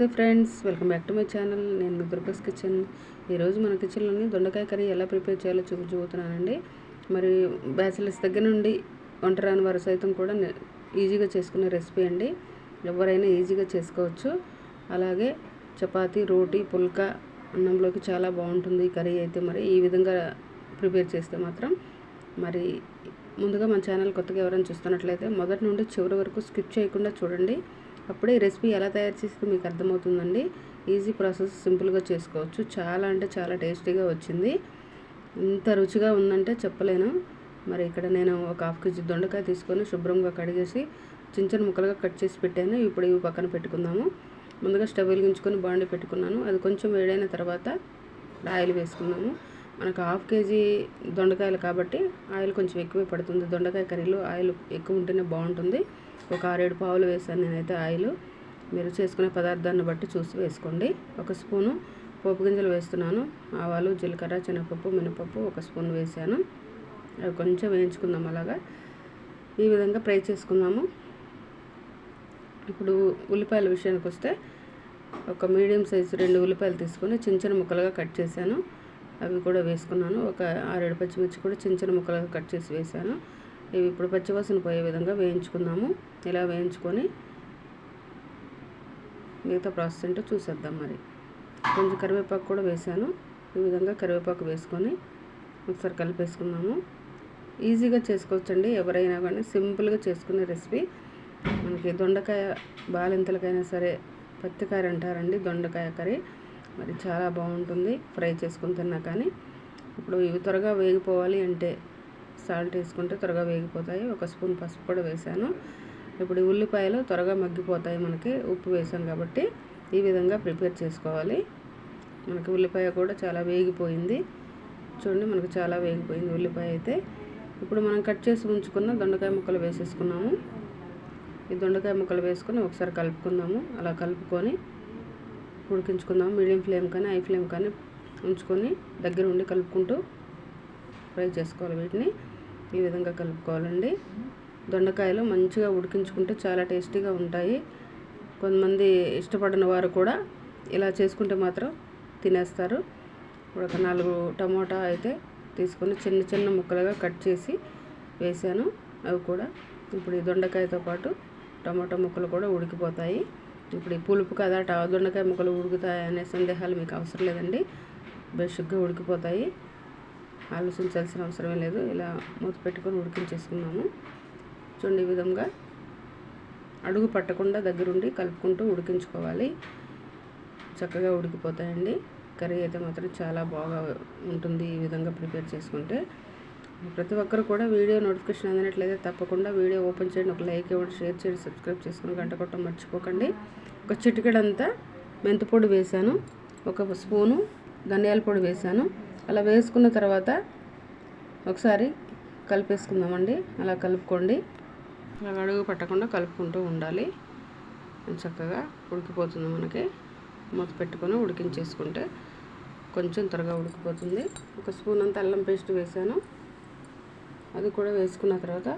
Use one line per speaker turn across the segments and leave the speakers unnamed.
నమస్తే friends welcome back to my channel. నేను మీ దుర్గస్ కిచెన్. ఈరోజు మన కిచెన్లోని దొండకాయ కర్రీ ఎలా ప్రిపేర్ చేయాలో చూపించబోతున్నానండి మరి బ్యాచిలర్స్ దగ్గర నుండి వంట రాని వారు సైతం కూడా ఈజీగా చేసుకునే రెసిపీ అండి. ఎవరైనా ఈజీగా చేసుకోవచ్చు. అలాగే చపాతీ రోటీ పుల్కా అన్నంలోకి చాలా బాగుంటుంది ఈ కర్రీ అయితే మరి. ఈ విధంగా ప్రిపేర్ చేస్తే మాత్రం మరి ముందుగా మన ఛానల్ కొత్తగా ఎవరైనా చూస్తున్నట్లయితే మొదటి నుండి చివరి వరకు స్కిప్ చేయకుండా చూడండి. అప్పుడే ఈ రెసిపీ ఎలా తయారు చేస్తే మీకు అర్థమవుతుందండి. ఈజీ ప్రాసెస్ సింపుల్గా చేసుకోవచ్చు. చాలా అంటే చాలా టేస్టీగా వచ్చింది. ఇంత రుచిగా ఉందంటే చెప్పలేను. మరి ఇక్కడ నేను ఒక హాఫ్ కేజీ దొండకాయ తీసుకొని శుభ్రంగా కడిగేసి చిన్న చిన్న ముక్కలుగా కట్ చేసి పెట్టాను. ఇప్పుడు ఇవి పక్కన పెట్టుకుందాము. ముందుగా స్టవ్ వెలిగించుకొని బాండి పెట్టుకున్నాను. అది కొంచెం వేడైన తర్వాత ఆయిల్ వేసుకున్నాము మనకు హాఫ్ కేజీ దొండకాయలు కాబట్టి ఆయిల్ కొంచెం ఎక్కువే పడుతుంది. దొండకాయ కర్రీలో ఆయిల్ ఎక్కువ ఉంటేనే బాగుంటుంది. ఒక ఆరేడు పావులు వేసాను నేనైతే ఆయిల్. మీరు చేసుకునే పదార్థాన్ని బట్టి చూసి వేసుకోండి. ఒక స్పూను పోపు గింజలు వేస్తున్నాను. ఆవాలు జీలకర్ర శనగపప్పు మినపప్పు ఒక స్పూన్ వేసాను. అవి కొంచెం వేయించుకుందాం అలాగా. ఈ విధంగా ఫ్రై చేసుకుందాము. ఇప్పుడు ఉల్లిపాయల విషయానికి వస్తే ఒక మీడియం సైజు రెండు ఉల్లిపాయలు తీసుకొని చిన్న చిన్న ముక్కలుగా కట్ చేశాను. అవి కూడా వేసుకున్నాను. ఒక ఆరేడు పచ్చిమిర్చి కూడా చిన్న చిన్న ముక్కలుగా కట్ చేసి వేశాను. ఇవి ఇప్పుడు పచ్చివాసన పోయే విధంగా వేయించుకుందాము. ఇలా వేయించుకొని మిగతా ప్రాసెస్ ఏంటో చూసేద్దాం మరి. కొంచెం కరివేపాకు కూడా వేసాను ఈ విధంగా కరివేపాకు వేసుకొని ఒకసారి కలిపేసుకుందాము. ఈజీగా చేసుకోవచ్చండి. ఎవరైనా కానీ సింపుల్గా చేసుకునే రెసిపీ. మనకి దొండకాయ బాలింతలకైనా సరే పత్తికాయ అంటారండి దొండకాయ కర్రీ. మరి చాలా బాగుంటుంది. ఫ్రై చేసుకుని తిన్నా కానీ ఇప్పుడు ఇవి త్వరగా వేగిపోవాలి అంటే సాల్ట్ వేసుకుంటే త్వరగా వేగిపోతాయి. ఒక స్పూన్ పసుపు కూడా వేసాను ఇప్పుడు ఉల్లిపాయలు త్వరగా మగ్గిపోతాయి మనకి. ఉప్పు వేసాం కాబట్టి ఈ విధంగా ప్రిపేర్ చేసుకోవాలి. మనకి ఉల్లిపాయ కూడా చాలా వేగిపోయింది. చూడండి మనకు చాలా వేగిపోయింది ఉల్లిపాయ అయితే. ఇప్పుడు మనం కట్ చేసి ఉంచుకున్న దొండకాయ ముక్కలు వేసేసుకున్నాము. ఈ దొండకాయ ముక్కలు వేసుకొని ఒకసారి కలుపుకుందాము. అలా కలుపుకొని ఉడికించుకుందాం. మీడియం ఫ్లేమ్ కానీ హై ఫ్లేమ్ కానీ ఉంచుకొని దగ్గర ఉండి కలుపుకుంటూ ఫ్రై చేసుకోవాలి వీటిని. ఈ విధంగా కలుపుకోవాలండి. దొండకాయలు మంచిగా ఉడికించుకుంటే చాలా టేస్టీగా ఉంటాయి. కొంతమంది ఇష్టపడిన వారు కూడా ఇలా చేసుకుంటే మాత్రం తినేస్తారు. ఇప్పుడు ఒక నాలుగు టమోటా అయితే తీసుకొని చిన్న చిన్న ముక్కలుగా కట్ చేసి వేసాను. అవి కూడా ఇప్పుడు ఈ దొండకాయతో పాటు టమాటా ముక్కలు కూడా ఉడికిపోతాయి. ఇప్పుడు ఈ పులుపు కదా ట- దొండకాయ ముక్కలు ఉడుకుతాయి అనే సందేహాలు మీకు అవసరం లేదండి. బేసిక్గా ఉడికిపోతాయి. ఆలోచించాల్సిన అవసరమే లేదు. ఇలా మూత పెట్టుకొని ఉడికించేసుకున్నాము. చూడండి ఈ విధంగా అడుగు పట్టకుండా దగ్గరుండి కలుపుకుంటూ ఉడికించుకోవాలి. చక్కగా ఉడికిపోతాయండి. కర్రీ అయితే మాత్రం చాలా బాగా ఉంటుంది ఈ విధంగా ప్రిపేర్ చేసుకుంటే. ప్రతి ఒక్కరు కూడా వీడియో నోటిఫికేషన్ అందినట్లయితే తప్పకుండా వీడియో ఓపెన్ చేయండి. ఒక లైక్ ఇవ్వండి షేర్ చేయండి సబ్స్క్రైబ్ చేసుకుని గంట కొట్టడం మర్చిపోకండి. ఒక చిటికెడంతా మెంతిపొడి వేశాను. ఒక స్పూను ధనియాల పొడి వేశాను. అలా వేసుకున్న తర్వాత ఒకసారి కలిపేసుకుందామండి. అలా కలుపుకోండి. అలా అడుగు పట్టకుండా కలుపుకుంటూ ఉండాలి. చక్కగా ఉడికిపోతుంది మనకి. మూత పెట్టుకొని ఉడికించేసుకుంటే కొంచెం త్వరగా ఉడికిపోతుంది. ఒక స్పూన్ అంత అల్లం పేస్ట్ వేసాను అది కూడా వేసుకున్న తర్వాత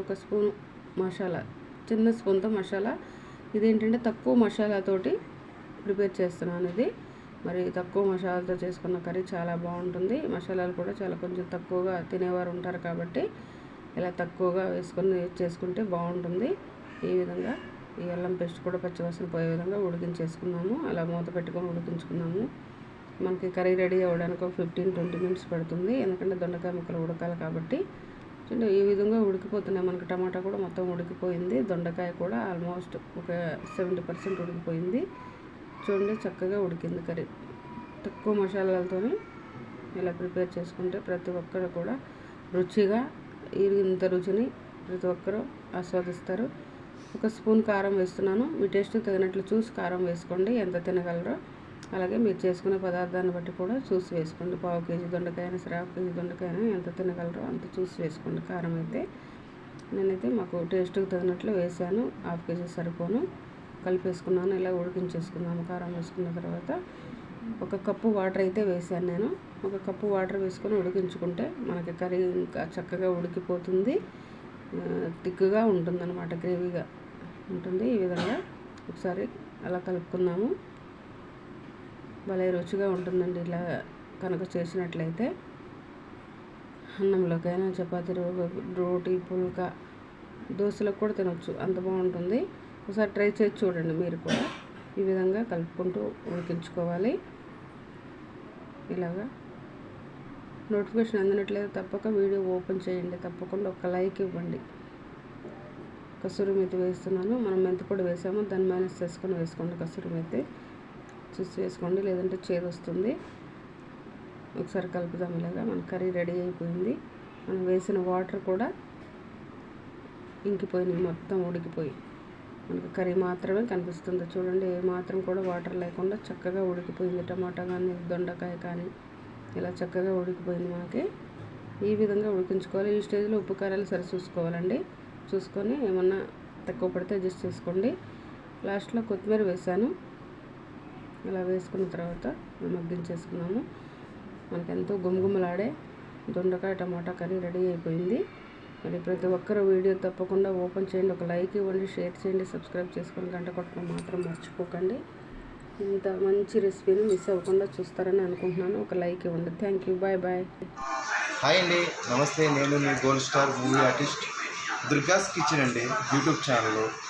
ఒక స్పూన్ మసాలా చిన్న స్పూన్తో మసాలా. ఇదేంటంటే తక్కువ మసాలాతోటి ప్రిపేర్ చేస్తున్నాను ఇది. మరి తక్కువ మసాలాతో చేసుకున్న కర్రీ చాలా బాగుంటుంది. మసాలాలు కూడా చాలా కొంచెం తక్కువగా తినేవారు ఉంటారు కాబట్టి ఇలా తక్కువగా వేసుకొని చేసుకుంటే బాగుంటుంది. ఈ విధంగా ఈ అల్లం పేస్ట్ కూడా పచ్చివాసన పోయే విధంగా ఉడికించేసుకున్నాము. అలా మూత పెట్టుకొని ఉడికించుకున్నాము. మనకి కర్రీ రెడీ అవ్వడానికి ఒక ఫిఫ్టీన్ ట్వంటీ మినిట్స్ పడుతుంది. ఎందుకంటే దొండకాయ ముక్కలు ఉడకాలి కాబట్టి. చూడండి ఈ విధంగా ఉడికిపోతున్నాయి. మనకి టమాటా కూడా మొత్తం ఉడికిపోయింది. దొండకాయ కూడా ఆల్మోస్ట్ ఒక సెవెంటీ పర్సెంట్ ఉడికిపోయింది. చూడండి చక్కగా ఉడికింది కర్రీ. తక్కువ మసాలాలతో ఇలా ప్రిపేర్ చేసుకుంటే ప్రతి ఒక్కరు కూడా రుచిగా ఇంత రుచిని ప్రతి ఒక్కరూ ఆస్వాదిస్తారు. ఒక స్పూన్ కారం వేస్తున్నాను. మీ టేస్ట్ తగినట్లు చూసి కారం వేసుకోండి. ఎంత తినగలరో అలాగే మీరు చేసుకునే పదార్థాన్ని బట్టి కూడా చూసి వేసుకోండి. పావు కేజీ దొండకాయ అయినా సరే హాఫ్ కేజీ దొండకాయ ఎంత తినగలరో అంత చూసి వేసుకోండి. కారం అయితే నేనైతే మాకు టేస్ట్కి తగినట్లు వేసాను. హాఫ్ కేజీ సరిపోను. కలిపేసుకున్నాను ఇలా ఉడికించేసుకున్నాము కారం వేసుకున్న తర్వాత ఒక కప్పు వాటర్ అయితే వేసాను నేను. ఒక కప్పు వాటర్ వేసుకొని ఉడికించుకుంటే మనకి కర్రీ ఇంకా చక్కగా ఉడికిపోతుంది. థిక్గా తిక్కుగా ఉంటుందన్నమాట గ్రేవీగా ఉంటుంది. ఈ విధంగా ఒకసారి అలా కలుపుకున్నాము భలే రుచిగా ఉంటుందండి ఇలా కనుక చేసినట్లయితే. అన్నంలోకైనా చపాతీ రోటీ పుల్కా దోశలకు కూడా తినొచ్చు. అంత బాగుంటుంది. ఒకసారి ట్రై చేసి చూడండి మీరు కూడా. ఈ విధంగా కలుపుకుంటూ ఉడికించుకోవాలి. ఇలాగా. నోటిఫికేషన్ అందినట్లయితే తప్పక వీడియో ఓపెన్ చేయండి. తప్పకుండా ఒక లైక్ ఇవ్వండి. కసూరి మెత్తి వేస్తున్నాను. మనం మెంతి కూడా వేసాము. దాన్ని మైనస్ చేసుకొని వేసుకోండి కసూరి మెత్తి చూసి వేసుకోండి లేదంటే చేదు వస్తుంది. ఒకసారి కలుపుదాం ఇలాగా మన కర్రీ రెడీ అయిపోయింది. మనం వేసిన వాటర్ కూడా ఇంకిపోయినాయి మొత్తం ఉడికిపోయి. మనకు కర్రీ మాత్రమే కనిపిస్తుంది. చూడండి ఏ మాత్రం కూడా వాటర్ లేకుండా చక్కగా ఉడికిపోయింది. టమాటా కానీ దొండకాయ కానీ ఇలా చక్కగా ఉడికిపోయింది మనకి. ఈ విధంగా ఉడికించుకోవాలి. ఈ స్టేజ్లో ఉప్పు కారాలు సరి చూసుకోవాలండి. చూసుకొని ఏమన్నా తక్కువ పడితే అడ్జస్ట్ చేసుకోండి. లాస్ట్లో కొత్తిమీర వేసాను ఇలా వేసుకున్న తర్వాత మగ్గించేసుకున్నాము. మనకి ఎంతో గుమగుమలాడే దొండకాయ టమాటా కర్రీ రెడీ అయిపోయింది. మరి ప్రతి ఒక్కరు వీడియో తప్పకుండా ఓపెన్ చేయండి. ఒక లైక్ ఇవ్వండి షేర్ చేయండి సబ్స్క్రైబ్ చేసుకొని గంట కొట్టడం మాత్రం మర్చిపోకండి. ఇంత మంచి రెసిపీని మిస్ అవ్వకుండా చూస్తారని అనుకుంటున్నాను. ఒక లైక్ ఇవ్వండి. Thank you. Bye bye.
Hi అండి. నమస్తే. నేను మీ gold star movie artist Durga's kitchen అండి. YouTube channel.